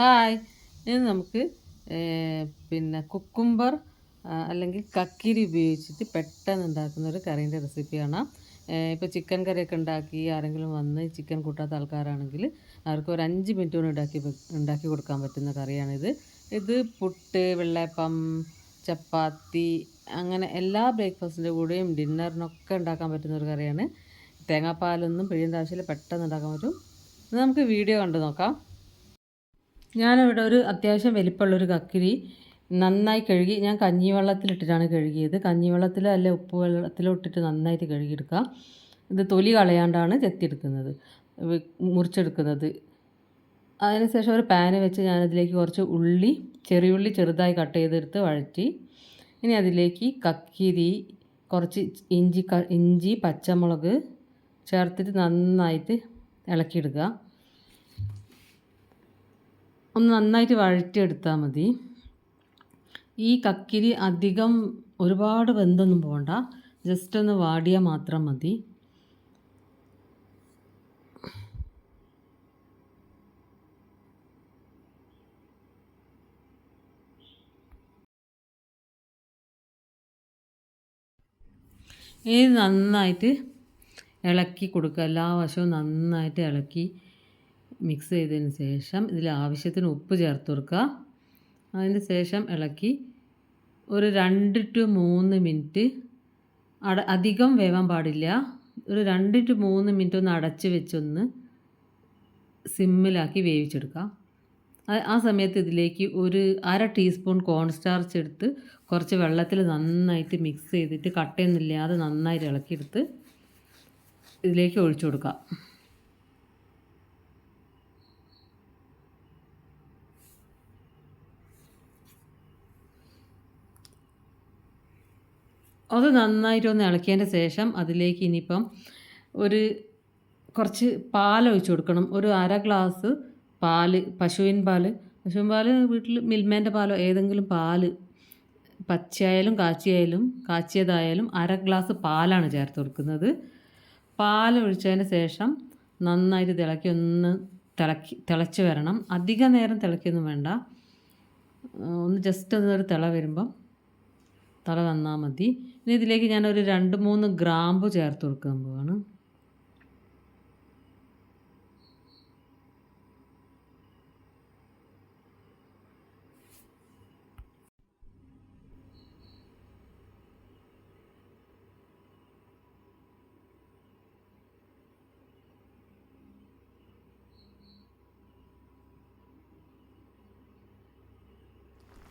Hi. ഇനി നമുക്ക് പിന്നെ കുക്കുംബർ അല്ലെങ്കിൽ കക്കിരി ഉപയോഗിച്ചിട്ട് പെട്ടെന്ന് ഉണ്ടാക്കുന്ന ഒരു കറീന്റെ റെസിപ്പി കാണാം. ഇപ്പോൾ ചിക്കൻ കറിയൊക്കെ ഉണ്ടാക്കി ആരെങ്കിലും വന്ന് ചിക്കൻ കൂട്ടാത്ത ആൾക്കാരാണെങ്കിൽ അവർക്ക് ഒരു അഞ്ച് മിനിറ്റ് കൊണ്ട് ഉണ്ടാക്കി ഉണ്ടാക്കി കൊടുക്കാൻ പറ്റുന്ന കറിയാണിത്. ഇത് പുട്ട് വെള്ളയപ്പം ചപ്പാത്തി അങ്ങനെ എല്ലാ ബ്രേക്ക്ഫാസ്റ്റിന്റെ കൂടെയും ഡിന്നറിനൊക്കെ ഉണ്ടാക്കാൻ പറ്റുന്ന ഒരു കറിയാണ്. തേങ്ങാപ്പാലൊന്നും പിഴിയേണ്ട ആവശ്യമില്ല പെട്ടെന്ന് ഉണ്ടാക്കാൻ പറ്റും. നമുക്ക് വീഡിയോ കണ്ടു നോക്കാം. ഞാനിവിടെ ഒരു അത്യാവശ്യം വലിപ്പമുള്ളൊരു കക്കിരി നന്നായി കഴുകി ഞാൻ കഞ്ഞിവെള്ളത്തിലിട്ടിട്ടാണ് കഴുകിയത്. കഞ്ഞിവെള്ളത്തിലോ അല്ലെ ഉപ്പ് വെള്ളത്തിലോ ഇട്ടിട്ട് നന്നായിട്ട് കഴുകിയെടുക്കുക. ഇത് തൊലി കളയാണ്ടാണ് ചെത്തിയെടുക്കുന്നത് മുറിച്ചെടുക്കുന്നത്. അതിനുശേഷം ഒരു പാന് വെച്ച് ഞാനതിലേക്ക് കുറച്ച് ഉള്ളി ചെറിയുള്ളി ചെറുതായി കട്ട് ചെയ്തെടുത്ത് വഴറ്റി ഇനി അതിലേക്ക് കക്കിരി കുറച്ച് ഇഞ്ചി ഇഞ്ചി പച്ചമുളക് ചേർത്തിട്ട് നന്നായിട്ട് ഇളക്കിയെടുക്കുക. ഒന്ന് നന്നായിട്ട് വഴറ്റിയെടുത്താൽ മതി. ഈ കക്കിരി അധികം ഒരുപാട് വെന്തൊന്നും പോകണ്ട ജസ്റ്റ് ഒന്ന് വാടിയാൽ മാത്രം മതി. ഇത് നന്നായിട്ട് ഇളക്കി കൊടുക്കുക. എല്ലാ വശവും നന്നായിട്ട് ഇളക്കി മിക്സ് ചെയ്തതിന് ശേഷം ഇതിൽ ആവശ്യത്തിന് ഉപ്പ് ചേർത്ത് കൊടുക്കുക. അതിന് ശേഷം ഇളക്കി ഒരു രണ്ട് ടു മൂന്ന് മിനിറ്റ് അട അധികം വേവാൻ പാടില്ല. ഒരു രണ്ട് ടു മൂന്ന് മിനിറ്റ് ഒന്ന് അടച്ച് വെച്ചൊന്ന് സിമ്മിലാക്കി വേവിച്ചെടുക്കുക. ആ- സമയത്ത് ഇതിലേക്ക് ഒരു അര ടീസ്പൂൺ കോൺ സ്റ്റാർച്ച് എടുത്ത് കുറച്ച് വെള്ളത്തിൽ നന്നായിട്ട് മിക്സ് ചെയ്തിട്ട് കട്ടയൊന്നുമില്ലാതെ നന്നായിട്ട് ഇളക്കിയെടുത്ത് ഇതിലേക്ക് ഒഴിച്ചു കൊടുക്കാം അത് നന്നായിട്ട് ഒന്ന് ഇളക്കിയതിന്റെ ശേഷം അതിലേക്ക് ഇനിയിപ്പം ഒരു കുറച്ച് പാൽ കൊടുക്കണം. ഒരു അര ഗ്ലാസ് പാൽ പശുവിൻ പാൽ. പശുവിൻ പാൽ വീട്ടിൽ മിൽമേന്റെ പാലോ ഏതെങ്കിലും പാൽ പച്ചയായാലും കാച്ചിയായാലും കാച്ചിയതായാലും അര ഗ്ലാസ് പാലാണ് ചേർത്ത് കൊടുക്കുന്നത്. പാൽ ഒഴിച്ചതിന് ശേഷം നന്നായിട്ട് തിളക്കി ഒന്ന് തിളക്കി തിളച്ച് വരണം. അധിക നേരം തിളക്കിയൊന്നും വേണ്ട. ഒന്ന് ജസ്റ്റ് ഒന്നൊരു തിള വരുമ്പം തള വന്നാൽ മതി. ഇനി ഇതിലേക്ക് ഞാനൊരു രണ്ട് മൂന്ന് ഗ്രാമ്പ് ചേർത്ത് കൊടുക്കാൻ പോവാണ്.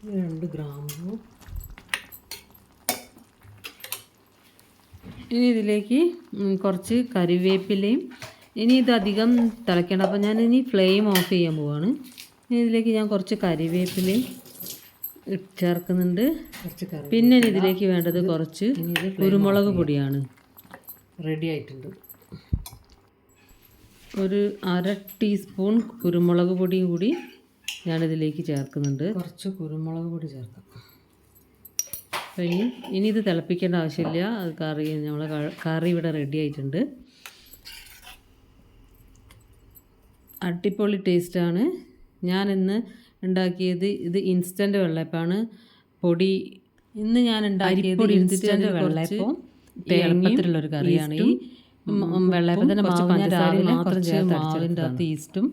രണ്ട് ഗ്രാമ്പു. ഇനി ഇതിലേക്ക് കുറച്ച് കറിവേപ്പിലയും ഇനി ഇത് അധികം തിളയ്ക്കേണ്ട അപ്പോൾ ഞാൻ ഇനി ഫ്ലെയിം ഓഫ് ചെയ്യാൻ പോവാണ്. ഇനി ഇതിലേക്ക് ഞാൻ കുറച്ച് കറിവേപ്പിലയും ചേർക്കുന്നുണ്ട്. പിന്നെ ഇതിലേക്ക് വേണ്ടത് കുറച്ച് കുരുമുളക് പൊടിയാണ്. റെഡി ആയിട്ടുണ്ട്. ഒരു അര ടീസ്പൂൺ കുരുമുളക് പൊടിയും കൂടി ഞാനിതിലേക്ക് ചേർക്കുന്നുണ്ട്. കുറച്ച് കുരുമുളക് പൊടി ചേർക്കാം. അപ്പോൾ ഇനി ഇത് തിളപ്പിക്കേണ്ട ആവശ്യമില്ല. അത് കറി നമ്മളെ കറി ഇവിടെ റെഡി ആയിട്ടുണ്ട്. അടിപൊളി ടേസ്റ്റാണ് ഞാൻ ഇന്ന് ഉണ്ടാക്കിയത് ഇത് ഇൻസ്റ്റന്റ് വെള്ളയപ്പാണ്. പൊടി ഇന്ന് ഞാൻ ഉണ്ടാക്കിയത് ഇൻസ്റ്റന്റ് വെള്ളയപ്പം എളുപ്പത്തിലുള്ളൊരു കറിയാണ് ഈ വെള്ളയപ്പത്തിന്റെ മാവ് ഞാൻ രാവിലെ മാത്രം ചേർത്ത് മാവിന്റെ അകത്ത് ഈസ്റ്റും.